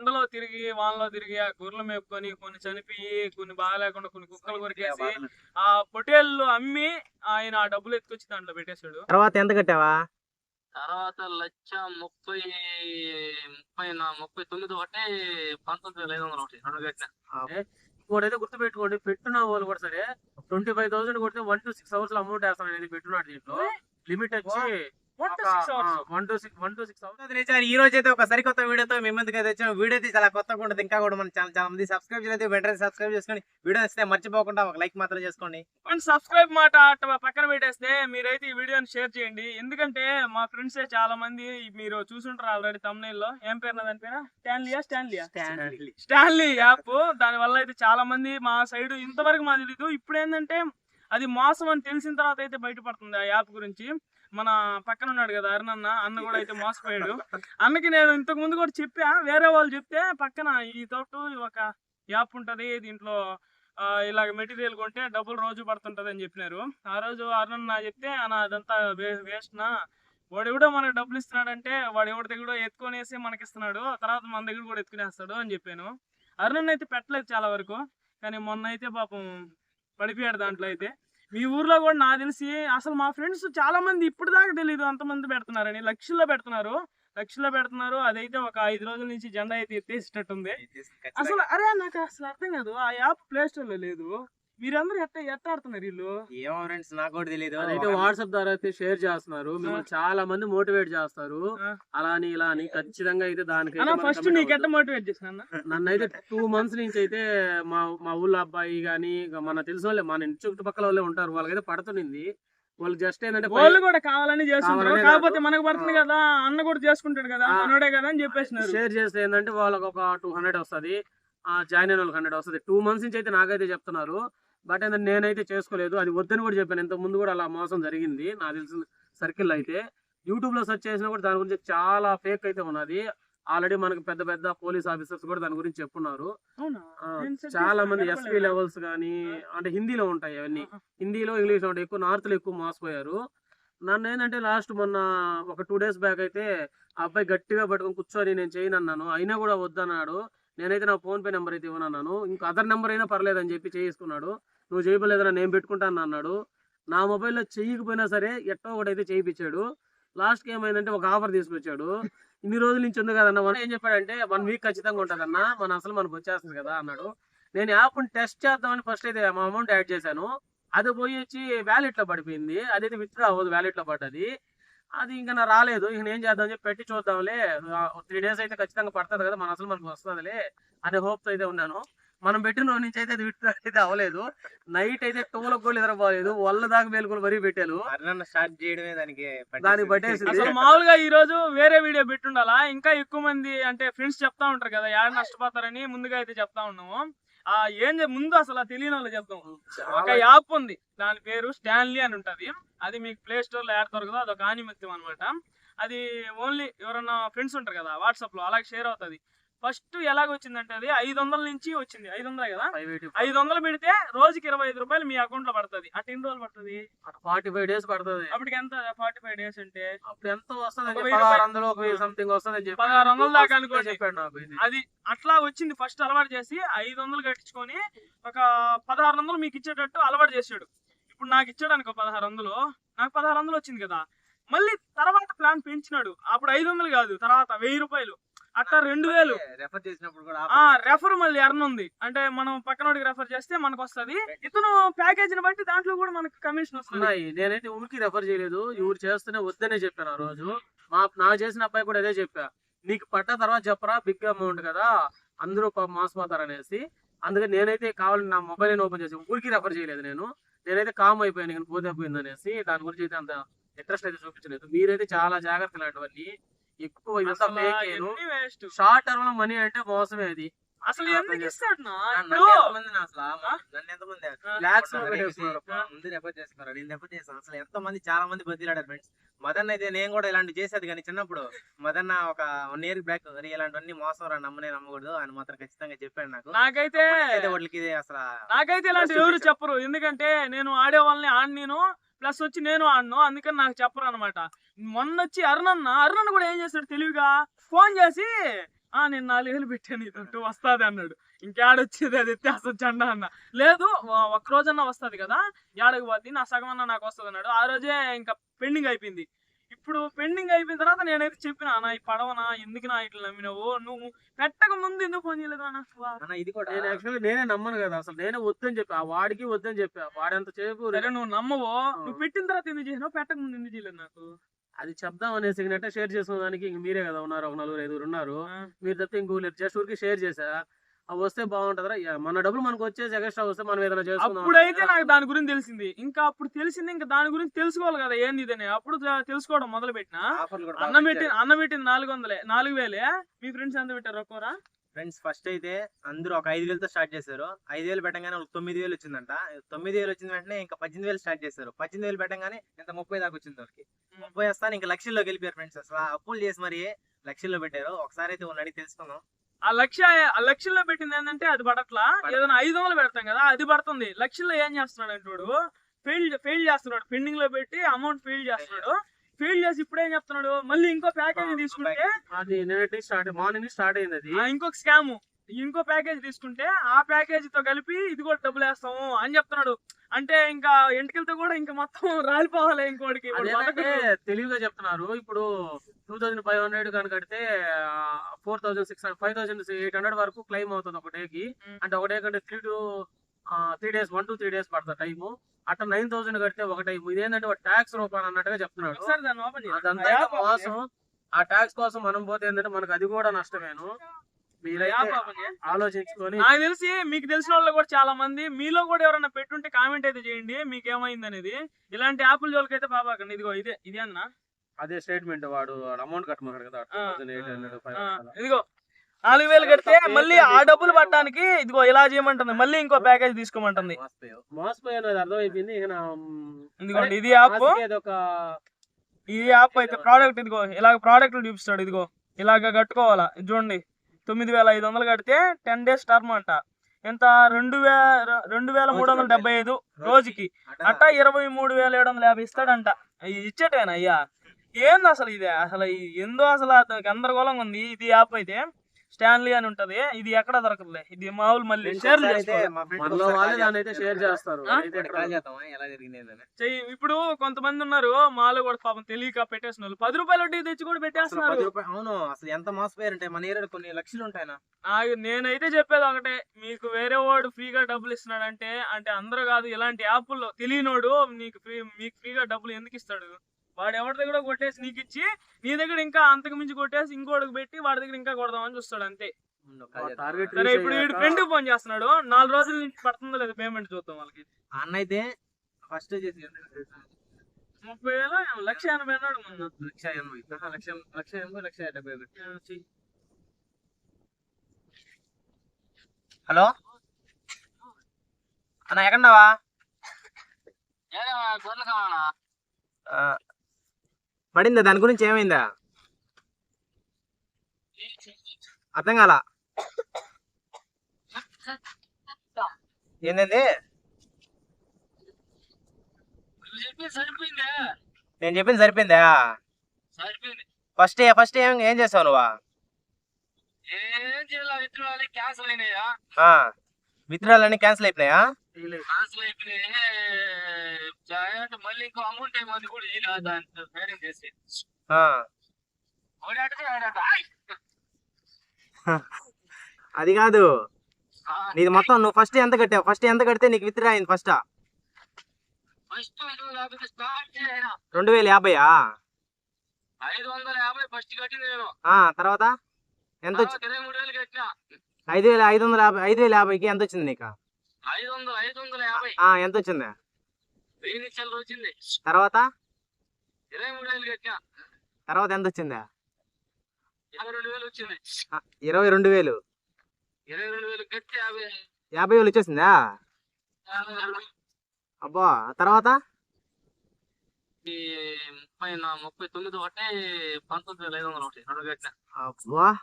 ఎండలో తిరిగి వానలో తిరిగి ఆ గొర్రెలు మేపుకొని కొన్ని చనిపోయి కొన్ని బాగాలేకుండా కొన్ని కుక్కలు కొరికేసి ఆ పొటేళ్ళు అమ్మి ఆయన ఆ డబ్బులు ఎత్తుకొచ్చి దాంట్లో పెట్టేశాడు. తర్వాత ఎంత కట్టావా? తర్వాత లక్ష ముప్పై ముప్పై ముప్పై తొమ్మిది ఒకటి పంతొమ్మిది వేల ఐదు వందలు ఒకటి రెండు కట్టిన. ఇంకోటైతే గుర్తు పెట్టుకోండి పెట్టున్న వాళ్ళు కూడా సరే ట్వంటీ ఫైవ్ థౌసండ్ కొడితే వన్ టు సిక్స్ అవర్స్లో అమౌంట్ వేస్తాను అనేది పెట్టున్నాడు దీంట్లో లిమిట్ వచ్చి one two six one two six hours ఈ రోజు అయితే ఒక సరికొత్త వీడియోతో మీ ముందుకు అయితే వచ్చాం. వీడియో అయితే చాలా కొత్తగా ఉంటుంది. ఇంకా కూడా మన ఛానల్ చాలా మంది సబ్స్క్రైబ్ చేయలేదు. వెంటనే సబ్స్క్రైబ్ చేసుకోండి వీడియో నచ్చితే మర్చిపోకుండా ఒక లైక్ మాత్రం చేసుకోండి. అండ్ సబ్స్క్రైబ్ మాట పక్కన పెట్టేస్తే మీరైతే ఈ వీడియోని షేర్ చేయండి. ఎందుకంటే మా ఫ్రెండ్స్ చాలా మంది మీరు చూసుంటారు ఆల్రెడీ తమ్నైల్లో. ఏం పేరు దాని పేరు? స్టాన్లియా స్టాన్లియా స్టాన్లీ యాప్. దాని వల్ల అయితే చాలా మంది మా సైడ్ ఇంతవరకు మా తెలీదు. ఇప్పుడు ఏంటంటే అది మోసం అని తెలిసిన తర్వాత అయితే బయటపడుతుంది ఆ యాప్ గురించి. మన పక్కన ఉన్నాడు కదా అరుణ్ అన్న అన్న కూడా అయితే మోసపోయాడు. అన్నకి నేను ఇంతకు ముందు కూడా చెప్పా వేరే వాళ్ళు చెప్తే పక్కన ఈ తోట ఒక యాప్ ఉంటుంది దీంట్లో ఇలాగ మెటీరియల్ కొంటే డబ్బులు రోజు పడుతుంటది అని చెప్పినారు. ఆ రోజు అరుణన్న చెప్తే అన్న అదంతా వేస్ట్ నా. వాడు ఎవడో మనకు డబ్బులు ఇస్తున్నాడంటే వాడు ఎవరి దగ్గర ఎత్తుకొనేసి మనకి ఇస్తున్నాడు. తర్వాత మన దగ్గర కూడా ఎత్తుకునేస్తాడు అని చెప్పాను. అరుణన్ అయితే పెట్టలేదు చాలా వరకు కానీ మొన్న అయితే పాపం పడిపోయాడు దాంట్లో అయితే. మీ ఊర్లో కూడా నాకు తెలిసి అసలు మా ఫ్రెండ్స్ చాలా మంది ఇప్పుడు దాకా తెలియదు అంతమంది పెడుతున్నారని లక్షల్లో పెడుతున్నారు. లక్షల్లో పెడుతున్నారు. అదైతే ఒక ఐదు రోజుల నుంచి జెండా అయితే ఎత్తేసినట్టుంది అసలు అరే నాకు అసలు అర్థం కాదు. ఆ యాప్ ప్లే స్టోర్లో లేదు. మీరందరూ ఎట్ట ఎట్ట ఆడుతున్నారు వీళ్ళు? ఏమో ఫ్రెండ్స్ నాకు కూడా తెలియదు అదైతే వాట్సాప్ ద్వారా అయితే షేర్ చేస్తున్నారు. మిమ్మల్ని చాలా మంది మోటివేట్ చేస్తారు. అలా అని ఇలా అని ఖచ్చితంగా అయితే దానికి ఫస్ట్ నీకు ఎట్ట మోటివేట్ చేసిన నన్ను అయితే టూ మంత్స్ నుంచి అయితే మా మా ఊళ్ళో అబ్బాయి గానీ ఇక మన తెలిసిన వాళ్ళే మన ఇంటి చుట్టుపక్కల వాళ్ళే ఉంటారు. వాళ్ళకైతే పడుతుంది వాళ్ళు జస్ట్ ఏంటంటే వాళ్ళు కూడా కావాలని కావాలనే కాకపోతే. మనకు పడుతుంది కదా అన్న కూడా చేసుకుంటాడు కదా ఆ. మనోడే కదా అని చెప్పేసినారు. షేర్ చేస్తే ఏంటంటే వాళ్ళకి ఒక టూ హండ్రెడ్ వస్తుంది. జాయిన్ అయిన వాళ్ళకి హండ్రెడ్ వస్తుంది. టూ మంత్స్ నుంచి అయితే నాకైతే చెప్తున్నారు. బట్ ఏంటంటే నేనైతే చేసుకోలేదు. అది వద్దని కూడా చెప్పాను. ఇంత ముందు కూడా అలా మోసం జరిగింది. నాకు తెలిసిన సర్కిల్ అయితే. యూట్యూబ్లో సెర్చ్ చేసినా కూడా దాని గురించి చాలా ఫేక్ అయితే ఉన్నది. ఆల్రెడీ మనకి పెద్ద పెద్ద పోలీస్ ఆఫీసర్స్ కూడా దాని గురించి చెప్పున్నారు. చాలా మంది. ఎస్పీ లెవెల్స్ కానీ అంటే హిందీలో ఉంటాయి అవన్నీ. హిందీలో ఇంగ్లీష్లో ఉంటాయి. ఎక్కువ నార్త్లో ఎక్కువ మోసపోయారు. నన్ను ఏంటంటే లాస్ట్ మొన్న ఒక టూ డేస్ బ్యాక్ అయితే ఆ అబ్బాయి గట్టిగా పట్టుకొని కూర్చొని నేను చేయను అన్నాను అయినా కూడా వద్దన్నాడు. నేనైతే నా ఫోన్ పే నెంబర్ అయితే ఇవ్వనన్నాను. ఇంకా అదర్ నెంబర్ అయినా పర్లేదు అని చెప్పి చేసుకున్నాడు నువ్వు చేయలేదన్నా నేను పెట్టుకుంటాను అన్నాడు. నా మొబైల్లో చేయకపోయినా సరే ఎట్టో ఒకటి అయితే చేయించాడు లాస్ట్కి ఏమైందంటే ఒక ఆఫర్ తీసుకొచ్చాడు. ఇన్ని రోజుల నుంచి ఉంది కదన్న వన్ ఏం చెప్పాడంటే వన్ వీక్ ఖచ్చితంగా ఉంటుందన్న మన అసలు మనకు వచ్చేస్తుంది కదా అన్నాడు. నేను యాప్ని టెస్ట్ చేద్దామని ఫస్ట్ అయితే మా అమౌంట్ యాడ్ చేశాను. అది పోయి వచ్చి వ్యాలెట్లో పడిపోయింది. అదైతే విత్డ్రా అవ్వదు వ్యాలెట్లో పడ్డది. అది ఇంకా నా రాలేదు. ఇంక నేను చేద్దాం చెప్పి పెట్టి చూద్దాంలే. త్రీ డేస్ అయితే ఖచ్చితంగా పడుతుంది కదా మన అసలు మనకు వస్తుందిలే అనే హోప్తో అయితే ఉన్నాను. మనం పెట్టిన రోజు నుంచి అయితే అది అయితే అవ్వలేదు. నైట్ అయితే టోలకు కూడా నిద్రపోలేదు వల్ల దాకా మేలుకొని మరీ పెట్టాను. అరుణ్ స్టార్ట్ చేయడమే దానికి దానికి పట్టేసింది. అసలు మామూలుగా ఈ రోజు వేరే వీడియో పెట్టుండాలా? ఇంకా ఎక్కువ మంది అంటే ఫ్రెండ్స్ చెప్తా ఉంటారు కదా యాడ నష్టపోతారని ముందుగా అయితే చెప్తా ఉన్నాము. ఆ ఏం ముందు అసలు తెలియని వాళ్ళు చెప్తాం. ఒక యాప్ ఉంది. దాని పేరు స్టాన్లీ అని ఉంటది. అది మీకు ప్లే స్టోర్లో యాడ్ దొరకదు. అది ఒక ఆనిమిత్యం అనమాట అది ఓన్లీ ఎవరన్నా ఫ్రెండ్స్ ఉంటారు కదా వాట్సాప్లో అలాగే షేర్ అవుతుంది. ఫస్ట్ ఎలాగ వచ్చిందంటే అది ఐదు వందల నుంచి వచ్చింది. ఐదు వందలే కదా ఐదు వందలు పెడితే రోజుకి ఇరవై ఐదు రూపాయలు మీ అకౌంట్లో పడుతుంది. అటు ఎన్ని రోజులు పడుతుంది? ఫార్టీ ఫైవ్ డేస్ పడుతుంది. అప్పటికి ఎంత? ఫార్టీ ఫైవ్ డేస్ అంటే? అప్పుడు ఎంత వస్తుంది పదహారు వందలు సంథింగ్ వస్తుంది పదహారు వందల దాకా అనుకోండి. చెప్పాడు. అది అట్లా వచ్చింది ఫస్ట్ అలవాటు చేసి ఐదు వందలు కట్టించుకొని ఒక పదహారు వందలు మీకు ఇచ్చేటట్టు అలవాటు చేసాడు ఇప్పుడు నాకు ఇచ్చాడు అనుకో పదహారు వందలు. నాకు పదహారు వందలు వచ్చింది కదా. మళ్ళీ తర్వాత ప్లాన్ పెంచినాడు. అప్పుడు ఐదు వందలు కాదు తర్వాత వెయ్యి రూపాయలు. అట్లా రెండు వేలు. రెఫర్ చేసినప్పుడు కూడా ఆ రెఫర్ మళ్ళీ ఎర్న్ ఉంది. అంటే మనం పక్కనోడికి రెఫర్ చేస్తే మనకు వస్తది ఇతను ప్యాకేజీని బట్టి దాంట్లో కూడా మనకు కమిషన్ వస్తుంది. నేనైతే ఊరికి రెఫర్ చేయలేదు. ఎవరు చేస్తూనే వద్దనే చెప్పాను ఆ రోజు. మా నా చేసిన అబ్బాయి కూడా అదే చెప్పా. నీకు పట్ట తర్వాత చెప్పరా? బిగ్ అమౌంట్ కదా. అందరూ మోసపోతారు అనేసి అందుకని నేనైతే కావాలని నా మొబైల్ ఓపెన్ చేసి ఊరికి రెఫర్ చేయలేదు నేను. నేనైతే కామ్ అయిపోయాను. పోతే పోయింది అనేసి దాని గురించి అయితే అంత ఇంట్రెస్ట్ అయితే చూపించలేదు. మీరైతే చాలా జాగ్రత్తలు ఇలాంటివన్నీ ఎక్కువ షార్ట్ టర్మ్లో మనీ అంటే మోసమే అది. అసలు ఎందుకు ఇస్తాడు అసలు ఎంతో మంది చాలా మంది బదిలాడారు ఫ్రెండ్స్ మదన్ అయితే నేను కూడా ఇలాంటి చేసేది కానీ చిన్నప్పుడు మదన్న ఒక వన్ ఇయర్ బ్యాక్ ఇలాంటివన్నీ మోసం రా నమ్మనే నమ్మకూడదు అని మాత్రం ఖచ్చితంగా చెప్పాడు నాకు. నాకైతే వాళ్ళకి అసలు నాకైతే ఇలాంటి ఎవరు. చెప్పరు. ఎందుకంటే నేను ఆడే వాళ్ళని ఆడి నేను ప్లస్ వచ్చి నేను ఆడను అందుకని నాకు చెప్పరు అనమాట మొన్న వచ్చి అరుణన్న అరుణన్న కూడా ఏం చేస్తాడు తెలివిగా? ఫోన్ చేసి ఆ నేను నాలుగేళ్ళు పెట్టాను పెట్టాను ఇదంటూ వస్తాది అన్నాడు. ఇంకేడొచ్చేది అది ఎత్తే అసలు చండ అన్న. లేదు ఒక రోజన్నా వస్తది కదా ఏడకి పోద్ది నా సగం అన్న నాకు వస్తుంది అన్నాడు ఆ రోజే ఇంకా పెండింగ్ అయిపోయింది. ఇప్పుడు పెండింగ్ అయిపోయిన తర్వాత నేనైతే చెప్పిన అన్న ఈ పడవనా? ఎందుకు నా ఇట్లా నమ్మినావు? నువ్వు పెట్టక ముందు ఎందుకు ఫోన్ చేయలేదు అన్న? ఇది కూడా నేను యాక్చువల్లీ నేనే నమ్మను కదా అసలు నేనే వద్దని చెప్పా ఆ వాడికి వద్దని చెప్పా వాడంత సేపు సరే నువ్వు నమ్మవు? నువ్వు పెట్టిన తర్వాత ఎందుకు చేసినావు? పెట్టక ముందు ఎందుకు చేయలేదు నాకు? అది చెప్దాం అనేసి అంటే షేర్ చేసుకున్న దానికి ఇంక మీరే కదా ఉన్నారు ఒక నలుగురు ఐదుగురు ఉన్నారు. మీరు తప్పితే ఇంకో లేదు జస్ట్ ఊరికి షేర్ చేసా అవి వస్తే బాగుంటుందిరా. మన డబ్బులు మనకు వచ్చేసి ఎక్స్ట్రా వస్తే మనం ఏదైనా చేసుకుందాం అప్పుడైతే నాకు దాని గురించి తెలిసింది. ఇంకా అప్పుడు తెలిసింది ఇంకా దాని గురించి తెలుసుకోవాలి కదా ఏంది ఇదని. అప్పుడు తెలుసుకోవడం మొదలు పెట్టిన అన్నం పెట్టి అన్నం పెట్టింది నాలుగు వందలే నాలుగు వేలే. మీ ఫ్రెండ్స్ ఎంత పెట్టారు ఒక్కోరా? ఫ్రెండ్స్ ఫస్ట్ అయితే అందరూ ఒక ఐదు వేలతో స్టార్ట్ చేశారు. ఐదు వేలు పెట్టగానే వాళ్ళకి తొమ్మిది వేలు వచ్చిందంట. తొమ్మిది వేలు వచ్చిన వెంటనే ఇంకా పద్దెనిమిది వేలు స్టార్ట్ చేశారు. పద్దెనిమిది వేలు పెట్టగానే ఇంత ముప్పై దాకా వచ్చింది వాళ్ళకి. ముప్పై వస్తాను ఇంకా లక్షల్లోకి వెళ్ళిపోయారు ఫ్రెండ్స్ అసలు. అప్పులు చేసి మరి లక్షల్లో పెట్టారు. ఒకసారి అయితే వాళ్ళని అడిగి తెలుసుకుందాం. ఆ లక్ష ఆ లక్షల్లో పెట్టింది ఏంటంటే అది పడట్లా? ఏదైనా ఐదు వందలు పెడతాం కదా అది పడుతుంది. లక్షల్లో ఏం చేస్తున్నాడు అంటే వాడు ఫెయిల్ ఫెయిల్ చేస్తున్నాడు. పెండింగ్లో పెట్టి అమౌంట్ ఫెయిల్ చేస్తున్నాడు. ఫెయిల్ చేసి ఇప్పుడు ఏం చెప్తున్నాడు? మళ్ళీ ఇంకో ప్యాకేజ్ తీసుకుంటే అది నిన్నటి స్టార్ట్ మార్నింగ్ స్టార్ట్ అయింది అది. ఇంకొక స్కామ్ ఇంకో ప్యాకేజ్ తీసుకుంటే ఆ ప్యాకేజ్తో కలిపి ఇది కూడా డబ్బులు వేస్తాము అని చెప్తున్నాడు. అంటే ఇంకా ఎంటికలతో కూడా ఇంకా మొత్తం రాలిపోవాలి ఇంకోటికి. తెలివిగా చెప్తున్నారు. ఇప్పుడు టూ థౌసండ్ ఫైవ్ హండ్రెడ్ కనుక కడితే four thousand six hundred five thousand eight hundred వరకు క్లెయిమ్ అవుతుంది ఒక డేకి. అంటే ఒక డే కంటే three to three days one to three days పడుతుంది టైము. అట్లా నైన్ థౌసండ్ కడితే ఒక టైం ఇదేంటంటే ట్యాక్స్ రూపాయలు అన్నట్టుగా చెప్తున్నాడు. అదంతా మోసం ఆ ట్యాక్స్ కోసం మనం పోతే ఏంటంటే మనకు అది కూడా నష్టమేను. ఆలోచించుకొని నాకు తెలిసి మీకు తెలిసిన వాళ్ళు కూడా చాలా మంది. మీలో కూడా ఎవరైనా పెట్టుంటే కామెంట్ అయితే చేయండి. మీకు ఏమైంది అనేది ఇలాంటి యాప్ల జోలికైతే పాపాకండి ఇదిగో ఇదే ఇదే అన్న. అదే స్టేట్మెంట్ వాడు అమౌంట్ కట్టమన్నాడు కదా ఇదిగో నాలుగు వేలు కడితే మళ్ళీ ఆ డబ్బులు పట్టడానికి ఇదిగో ఇలా చేయమంటుంది. మళ్ళీ ఇంకో ప్యాకేజ్ తీసుకోమంటుంది. మోసపోయాను అర్థమైపోయింది. ఇదిగోండి ఇది యాప్. ఈ యాప్ అయితే ప్రోడక్ట్ ఇదిగో ఇలాగ ప్రోడక్ట్లు చూపిస్తాడు ఇదిగో. ఇలాగ కట్టుకోవాలా? ఇది చూడండి. తొమ్మిది వేల ఐదు వందలు కడితే టెన్ డేస్ టర్మ్ అంట. ఎంత? రెండు వేల రెండు వేల మూడు వందల డెబ్బై ఐదు రోజుకి. అట్ట ఇరవై మూడు వేల ఏడు వందల యాభై ఇస్తాడంట. అయ్యి ఇచ్చేటేనా అయ్యా ఏంది అసలు ఇది? అసలు ఈ- ఏందో అసలు గందరగోళంగా ఉంది. ఇది యాప్ అయితే స్టాన్లీ అని ఉంటది. ఇది ఎక్కడ దొరకదులే. ఇది మామూలు మళ్ళీ షేర్ చేస్తారు. ఇప్పుడు కొంతమంది ఉన్నారు. మాలో కూడా పాపం తెలియక పెట్టేసిన వాళ్ళు. పది రూపాయలు వడ్డీ తెచ్చి కూడా పెట్టేస్తున్నారు. అవును అసలు ఎంత మోసపోయారంటే మన ఏరియాలో కొన్ని లక్షలు ఉంటాయన? నాకు నేనైతే చెప్పేది ఒకటే. మీకు వేరే వాడు ఫ్రీగా డబ్బులు ఇస్తున్నాడంటే అంటే అందరూ కాదు ఇలాంటి యాప్ల్లో తెలియనోడు నీకు ఫ్రీ మీకు ఫ్రీగా డబ్బులు ఎందుకు ఇస్తాడు? వాడు ఎవరి దగ్గర కొట్టేసి నీకు ఇచ్చి నీ దగ్గర ఇంకా అంతకు మించి కొట్టేసి ఇంకోటికి పెట్టి వాడి దగ్గర ఇంకా కొడదామని చూస్తాడు అంతే. సరే ఇప్పుడు వీడు ఫ్రెండ్ ఫోన్ చేస్తున్నాడు. నాలుగు రోజుల నుంచి పడుతుందో లేదు పేమెంట్ చూద్దాం వాళ్ళకి. అన్న అయితే ఫస్ట్ చేసి ముప్పై వేలు లక్ష ఎనభై అన్నాడు మొన్న. లక్ష ఎనభై. లక్ష లక్ష ఎనభై లక్ష డెబ్బై ఒకటి. హలో? అన్న ఎక్కడన్నావా? గొర్రెలు కావాలా? పడిందా? దాని గురించి ఏమైందా? అర్థం కాల? ఏంటండి నేను చెప్పింది సరిపోయిందా? సరిపోయింది ఫస్ట్ ఫస్ట్ ఏం ఏం చేసావు నువ్వా? ఏం చేయాలి క్యాన్సిల్ అయినాయా? ఆ, విత్తనాలన్నీ క్యాన్సిల్ అయిపోయినాయా? మళ్ళీ ఇంకో అమౌంట్ ఏమని కూడా ఇలా చేసి అది కాదు. నీది మొత్తం నువ్వు ఫస్ట్ ఎంత కట్టావు? ఫస్ట్ ఎంత కడితే నీకు విత్డ్రా అయింది ఫస్ట్ రెండు వేల యాభైయా? ఐదు వందల యాభై ఫస్ట్ కట్టింది నేను. తర్వాత? ఎంత వచ్చి తర్వాత ఇరవై మూడు వేలు కట్టినా. ఐదు వేల ఐదు వందల యాభై ఐదు వేల యాభైకి ఎంత వచ్చింది నీకు? ఐదు వందల ఐదు వందల యాభై. ఆ, ఎంత వచ్చింది వెయ్యి నిమిషాలు వచ్చింది. తర్వాత? ఇరవై మూడు వేలు కట్టినా. తర్వాత ఎంత వచ్చింది యాభై రెండు వేలు వచ్చింది. ఇరవై రెండు వేలు. ఇరవై రెండు వేలు కట్టి యాభై. యాభై వేలు వచ్చేసిందా? అబ్బా తర్వాత? ఈ ముప్పై ముప్పై తొమ్మిది ఒకటి పంతొమ్మిది వేల ఐదు వందలు ఒకటి రెండు కట్టిన. అబ్బా.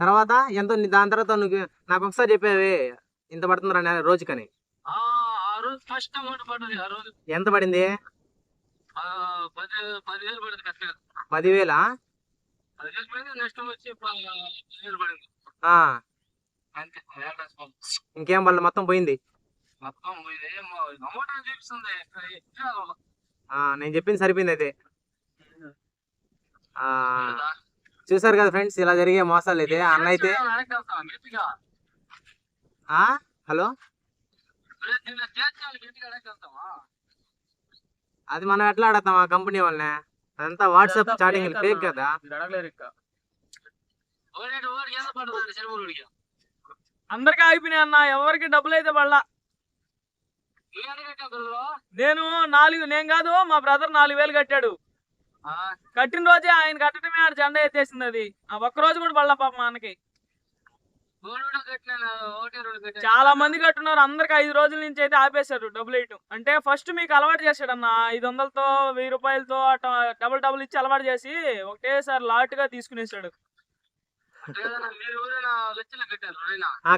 తర్వాత? ఎంత? దాని తర్వాత నువ్వు నాకు ఒకసారి చెప్పేవి. ఇంత పడుతుందిరా నెల రోజుకని. ఆ ఆ రోజు ఫస్ట్ అమౌంట్ పడ్డది ఆ రోజు. ఎంత పడింది? ఆ, పది పదివేలు పడింది కరెక్ట్గా పదివేలా? వెళ్ళిపోయింది నెక్స్ట్ వచ్చి పదివేలు పడింది. ఆ. అంతే ఇంకేం వాళ్ళు మొత్తం పోయింది? మొత్తం ఇది అమౌంట్ అని చూపిస్తుంది? ఆ నేను చెప్పింది సరిపోయింది అయితే. ఆ చూసారు కదా ఫ్రెండ్స్ ఇలా జరిగే మోసాలు అయితే అన్న అయితే. గట్టిగా వెనకెళ్తావా అది మనం ఎట్లా ఆడతాం ఆ కంపెనీ వాళ్ళని? అదంతా వాట్సాప్ చాటింగ్ ఫేక్ కదా? అందరికీ అయిపోయినాయి అన్న. ఎవరికి డబ్బులు అయితే పడలా? నేను నాలుగు నేను కాదు మా బ్రదర్ నాలుగు వేలు కట్టాడు. ఆ, కట్టిన రోజే ఆయన కట్టడమే ఆడ జెండా ఎత్తేసింది అది. ఆ ఒక్క రోజు కూడా పడలా పాప మనకి ఓడి కూడా కట్టినాను ఒకటి రెండు కట్టాను చాలా మంది కట్టున్నారు. అందరికి ఐదు రోజుల నుంచి అయితే ఆపేశారు డబ్బులు వేయటం అంటే ఫస్ట్ మీకు అలవాటు చేశాడు అన్న ఐదు వందలతో వెయ్యి రూపాయలతో అట్లా డబుల్ డబుల్ ఇచ్చి అలవాటు చేసి ఒకటేసారి లాట్గా తీసుకునేసాడు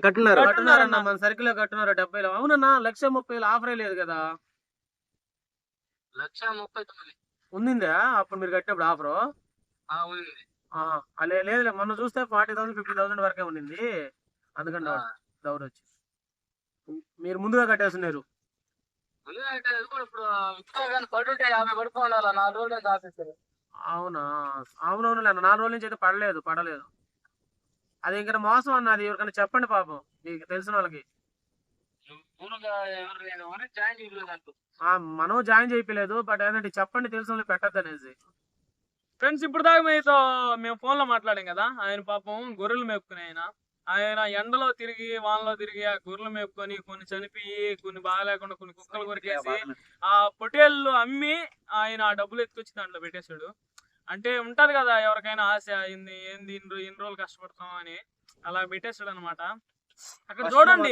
కట్టున్నారు. కట్టున్నారన్న. మన సర్కిల్ కట్టున్నారు డెబ్బైలో. అవునన్నా లక్ష ముప్పై వేలు ఆఫరే లేదు కదా. లక్ష ముప్పై తొమ్మిది. ఉందిందా అప్పుడు మీరు కట్టినప్పుడు ఆఫరు? లేదు మొన్న చూస్తే ఫార్టీ థౌసండ్ ఫిఫ్టీ థౌసండ్ వరకే ఉండింది. అందుకని డౌట్ వచ్చి మీరు ముందుగా కట్టేస్తున్నారు అవునా? అవునవును నాలుగు రోజుల నుంచి అయితే పడలేదు పడలేదు. అది ఇంకా మోసం అన్నది ఎవరికైనా చెప్పండి పాపం మీకు తెలిసిన వాళ్ళకి. మనం జాయిన్ చేయలేదు బట్ ఏంటంటే చెప్పండి తెలిసిన వాళ్ళకి పెట్టద్దు అనేసి. ఫ్రెండ్స్ ఇప్పుడు దాకా మీతో మేము ఫోన్లో మాట్లాడాం కదా ఆయన పాపం గొర్రెలు మేపుకునే ఆయన. ఆయన ఎండలో తిరిగి వానలో తిరిగి ఆ గొర్రెలు మేపుకొని కొన్ని చనిపోయి కొన్ని బాగాలేకుండా కొన్ని కుక్కలు కొరికేసి ఆ పొటేళ్ళు అమ్మి ఆయన ఆ డబ్బులు ఎత్తుకొచ్చి దాంట్లో పెట్టేశాడు. అంటే ఉంటది కదా ఎవరికైనా ఆశ ఏంది ఏంది ఇన్ని ఇన్ని రోజులు కష్టపడతాం అని అలా పెట్టేశాడు అనమాట అక్కడ చూడండి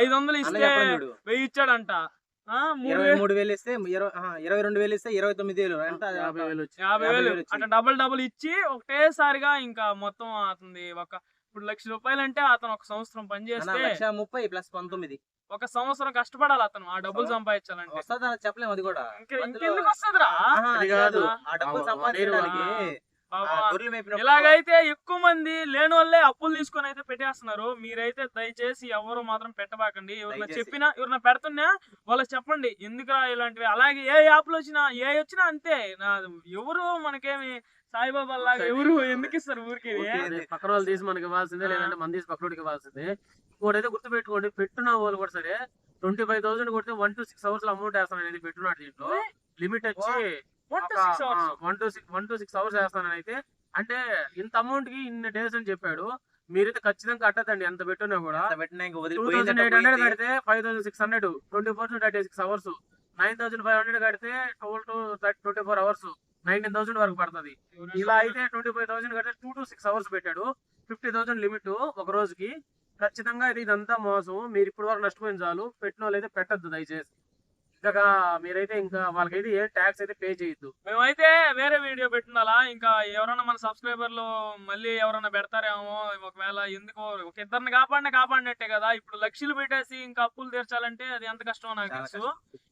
ఐదు వందలు ఇస్తే వెయ్యి ఇచ్చాడంట. ఆ, మూడు వేలు. ఇస్తే ఇరవై రెండు వేలు ఇస్తే ఇరవై తొమ్మిది వేలు. యాభై వేలు. అట్లా డబుల్ డబుల్ ఇచ్చి ఒకటేసారిగా ఇంకా మొత్తం అతనిది ఒక ఇప్పుడు లక్ష రూపాయలు అంటే అతను ఒక సంవత్సరం పనిచేస్తే లక్ష ముప్పై ప్లస్ పంతొమ్మిది. ఒక సంవత్సరం కష్టపడాలి అతను. ఆ డబ్బులు సంపాదించాలంటే. వస్తుందా చెప్పలేము అది కూడా. ఇంక- ఇంకెందుకు వస్తుందిరా? ఆ డబ్బులు సంపాదించడానికి ఇలాగైతే ఎక్కువ మంది లేని వాళ్ళే అప్పులు తీసుకొని అయితే పెట్టేస్తున్నారు మీరైతే దయచేసి ఎవరు మాత్రం పెట్టబాకండి. ఎవరైనా. చెప్పినా ఎవరైనా పెడుతున్నా వాళ్ళకి చెప్పండి. ఎందుకురా ఇలాంటివి? అలాగే ఏ యాప్లు వచ్చినా ఏ వచ్చినా అంతే. నా ఎవరు మనకేమి సాయిబాబా లాగా ఎవరు ఎందుకు ఇస్తారు ఊరికి? పక్కన వాళ్ళు తీసి మనకి ఇవ్వాల్సిందే. లేదంటే మన తీసి పక్కనోడికి ఇవ్వాల్సిందే. ఇంకోటి అయితే గుర్తుపెట్టుకోండి పెట్టున్న వాళ్ళు కూడా సరే ట్వంటీ ఫైవ్ థౌసండ్ కొడితే వన్ టు సిక్స్ అవర్స్లో అమౌంట్ వేస్తాను అనేది పెట్టున్నాడు దీంట్లో. లిమిట్ వచ్చి Six hours? One to six one to six hours వేస్తానని అయితే అంటే ఇంత అమౌంట్కి ఇన్ని డేస్ అని చెప్పాడు. మీరైతే ఖచ్చితంగా కట్టదండి ఎంత కూడా. పెట్టినా ఇంకా టూ థౌసండ్ ఎయిట్ హండ్రెడ్ కడితే five thousand six hundred twenty four to thirty six hours nine thousand five hundred కడితే twelve to twenty four hours nineteen thousand వరకు పడుతుంది. ఇలా అయితే ట్వంటీ ఫైవ్ థౌసండ్ కడితే టూ టు సిక్స్ అవర్స్ పెట్టాడు. Fifty thousand limit ఒక రోజుకి. ఖచ్చితంగా అయితే ఇదంతా మోసం. మీరు ఇప్పుడు వరకు నష్టపోయిన చాలు. పెట్టిన వాళ్ళు అయితే పెట్టద్దు దయచేసి. ఇంకా మీరైతే ఇంకా వాళ్ళకైతే ఏ ట్యాక్స్ అయితే పే చేయొద్దు. మేమైతే వేరే వీడియో పెట్టున్నాలా ఇంకా ఎవరైనా మన సబ్స్క్రైబర్లు మళ్ళీ ఎవరైనా పెడతారేమో? ఒకవేళ ఎందుకో ఒక ఇద్దరిని కాపాడిన కాపాడినట్టే కదా. ఇప్పుడు లక్షలు పెట్టేసి ఇంకా అప్పులు తీర్చాలంటే అది ఎంత కష్టమో నాకు తెలుసు.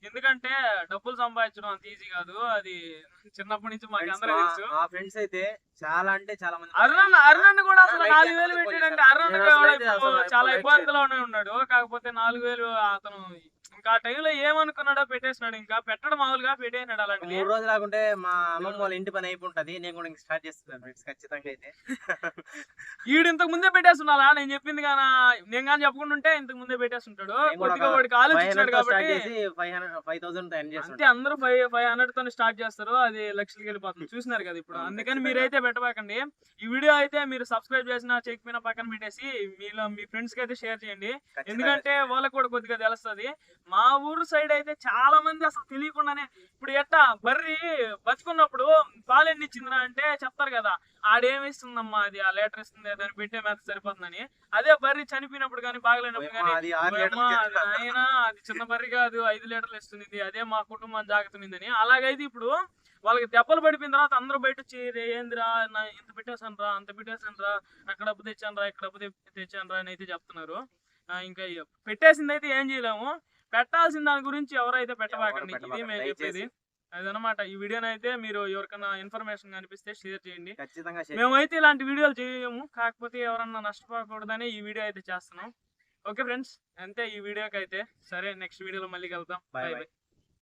ఎందుకంటే డబ్బులు సంపాదించడం అంత ఈజీ కాదు. అది చిన్నప్పటి నుంచి మాకు అందరూ తెలుసు. మా ఫ్రెండ్స్ అయితే చాలా అంటే చాలా మంది అరుణ్ అరుణ్ కూడా అసలు నాలుగు వేలు పెట్టాడంటే అరుణ్ చాలా ఇబ్బందిలోనే ఉన్నాడు. కాకపోతే నాలుగు వేలు అతను ఇంకా టైంలో ఏమనుకున్నాడో పెట్టేసినాడు ఇంకా పెట్టడం మామూలుగా పెట్టేసినాడు అలాంటి మూడు రోజులు ఆగుంటే మా అమ్మమ్మ వాళ్ళ ఇంటి పని అయిపోతుంది నేను కూడా ఇంకా స్టార్ట్ చేస్తున్నాను ఫ్రెండ్స్ ఖచ్చితంగా అయితే. ఈడు ఇంతకు ముందే పెట్టేస్తున్నాడా నేను చెప్పింది కానీ నేను కానీ చెప్పకుండా ఉంటే ఇంతకు ముందే పెట్టేస్తుంటాడు కొద్దిగా వాడికి ఆలోచించాడు కాబట్టి అంతే అందరూ ఫైవ్ ఫైవ్ హండ్రెడ్తో స్టార్ట్ చేస్తారు అది లక్షలకి వెళ్ళిపోతుంది. చూసినారు కదా ఇప్పుడు. అందుకని. మీరైతే పెట్టబాకండి. ఈ వీడియో అయితే మీరు సబ్స్క్రైబ్ చేసిన చెక్కిన పక్కన పెట్టేసి మీలో మీ ఫ్రెండ్స్కి అయితే షేర్ చేయండి. ఎందుకంటే వాళ్ళకి కూడా కొద్దిగా తెలుస్తుంది. మా ఊరు సైడ్ అయితే చాలా మంది అసలు తెలియకుండానే ఇప్పుడు ఎట్టా బర్రి బతుకున్నప్పుడు పాలు ఎన్ని ఇచ్చిందిరా అంటే చెప్తారు కదా ఆడేమి ఇస్తుందమ్మా అది? ఆ లీటర్ ఇస్తుంది దాన్ని పెట్టే మేత సరిపోతుందని. అదే బర్రి చనిపోయినప్పుడు కానీ బాగలేనప్పుడు కానీ ఓయమ్మా, అది చిన్న బర్రి కాదు ఐదు లీటర్లు ఇస్తుంది ఇది. అదే మా కుటుంబం జాగ్రత్తనిందని. అలాగైతే ఇప్పుడు వాళ్ళకి దెబ్బలు పడిపోయిన తర్వాత అందరూ బయట వచ్చి "రే, ఏందిరా నా ఇంత పెట్టేశాను రా అంత పెట్టేశాను రా అక్కడ డబ్బు తెచ్చాను రా ఇక్కడ డబ్బు తెచ్చాను రా అని అయితే చెప్తున్నారు. ఇంకా పెట్టేసింది అయితే ఏం చేయలేము. పెట్టాల్సిన దాని గురించి ఎవరైతే పెట్టబాకండి ఇది మేము చెప్పేది. అదనమాట ఈ వీడియోని అయితే మీరు ఎవరికైనా ఇన్ఫర్మేషన్ కనిపిస్తే షేర్ చేయండి. మేమైతే ఇలాంటి వీడియోలు చేయము. కాకపోతే ఎవరన్నా నష్టపోకూడదని ఈ వీడియో అయితే చేస్తున్నాం. ఓకే ఫ్రెండ్స్ అంతే ఈ వీడియోకి అయితే సరే నెక్స్ట్ వీడియోలో మళ్ళీ కలుద్దాం. Bye by bye. బై